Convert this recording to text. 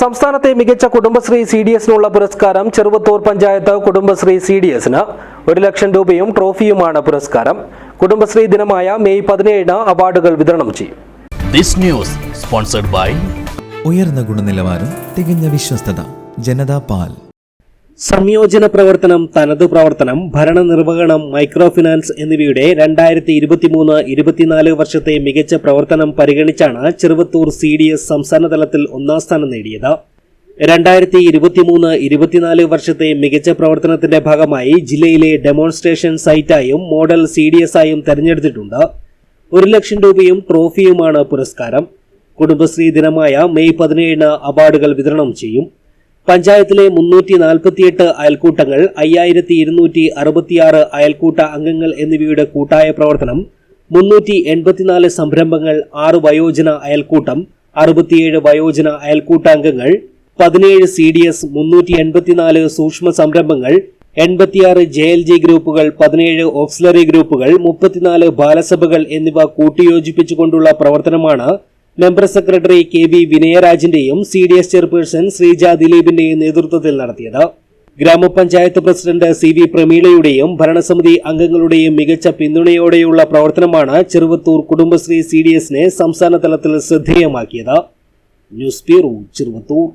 സംസ്ഥാനത്തെ മികച്ച Kudumbashree C D എസിനുള്ള പുരസ്കാരം ചെറുവത്തൂർ പഞ്ചായത്ത് കുടുംബശ്രീ സി ഡി എസിന് ഒരു ലക്ഷം രൂപയും ട്രോഫിയുമാണ് പുരസ്കാരം. കുടുംബശ്രീ ദിനമായ മെയ് പതിനേഴിന് അവാർഡുകൾ വിതരണം ചെയ്യും. This news sponsored by ഉയർന്ന ഗുണനിലവാരം തികഞ്ഞ വിശ്വസ്തത ജനതാ പാൽ. സംയോജന പ്രവർത്തനം തനതു പ്രവർത്തനം ഭരണനിർവഹണം മൈക്രോ ഫിനാൻസ് എന്നിവയുടെ രണ്ടായിരത്തി ഇരുപത്തിമൂന്ന് ഇരുപത്തിനാല് വർഷത്തെ മികച്ച പ്രവർത്തനം പരിഗണിച്ചാണ് ചെറുവത്തൂർ സി ഡി എസ് സംസ്ഥാന തലത്തിൽ ഒന്നാം സ്ഥാനം നേടിയത്. രണ്ടായിരത്തി ഇരുപത്തിമൂന്ന് ഇരുപത്തിനാല് വർഷത്തെ മികച്ച പ്രവർത്തനത്തിന്റെ ഭാഗമായി ജില്ലയിലെ ഡെമോൺസ്ട്രേഷൻ സൈറ്റായും മോഡൽ സി ഡി എസ് ആയും തെരഞ്ഞെടുത്തിട്ടുണ്ട്. ഒരു ലക്ഷം രൂപയും ട്രോഫിയുമാണ് പുരസ്കാരം. കുടുംബശ്രീ ദിനമായ മെയ് പതിനേഴിന് അവാർഡുകൾ വിതരണം ചെയ്യും. പഞ്ചായത്തിലെ മുന്നൂറ്റി നാൽപ്പത്തിയെട്ട് അയൽക്കൂട്ടങ്ങൾ അയ്യായിരത്തി ഇരുന്നൂറ്റി അറുപത്തിയാറ് അയൽക്കൂട്ട അംഗങ്ങൾ എന്നിവയുടെ കൂട്ടായ പ്രവർത്തനം മുന്നൂറ്റി എൺപത്തിനാല് സംരംഭങ്ങൾ ആറ് വയോജന അയൽക്കൂട്ടം അറുപത്തിയേഴ് വയോജന അയൽക്കൂട്ടാംഗങ്ങൾ പതിനേഴ് സി ഡി എസ് മുന്നൂറ്റി എൺപത്തിനാല് സൂക്ഷ്മ സംരംഭങ്ങൾ എൺപത്തിയാറ് ജെ എൽ ജി ഗ്രൂപ്പുകൾ പതിനേഴ് ഓക്സിലറി ഗ്രൂപ്പുകൾ മുപ്പത്തിനാല് ബാലസഭകൾ എന്നിവ കൂട്ടിയോജിപ്പിച്ചുകൊണ്ടുള്ള പ്രവർത്തനമാണ് member secretary K B വിനയരാജിന്റെയും C D S chairperson Sreeja ദിലീപിന്റെയും നേതൃത്വത്തിൽ നടത്തിയത്. ഗ്രാമപഞ്ചായത്ത് പ്രസിഡന്റ് സി വി പ്രമീളയുടെയും ഭരണസമിതി അംഗങ്ങളുടെയും മികച്ച പിന്തുണയോടെയുള്ള പ്രവർത്തനമാണ് ചെറുവത്തൂർ കുടുംബശ്രീ സി ഡി എസിനെ സംസ്ഥാന തലത്തിൽ ശ്രദ്ധേയമാക്കിയത്. News bureau Cheruvathur.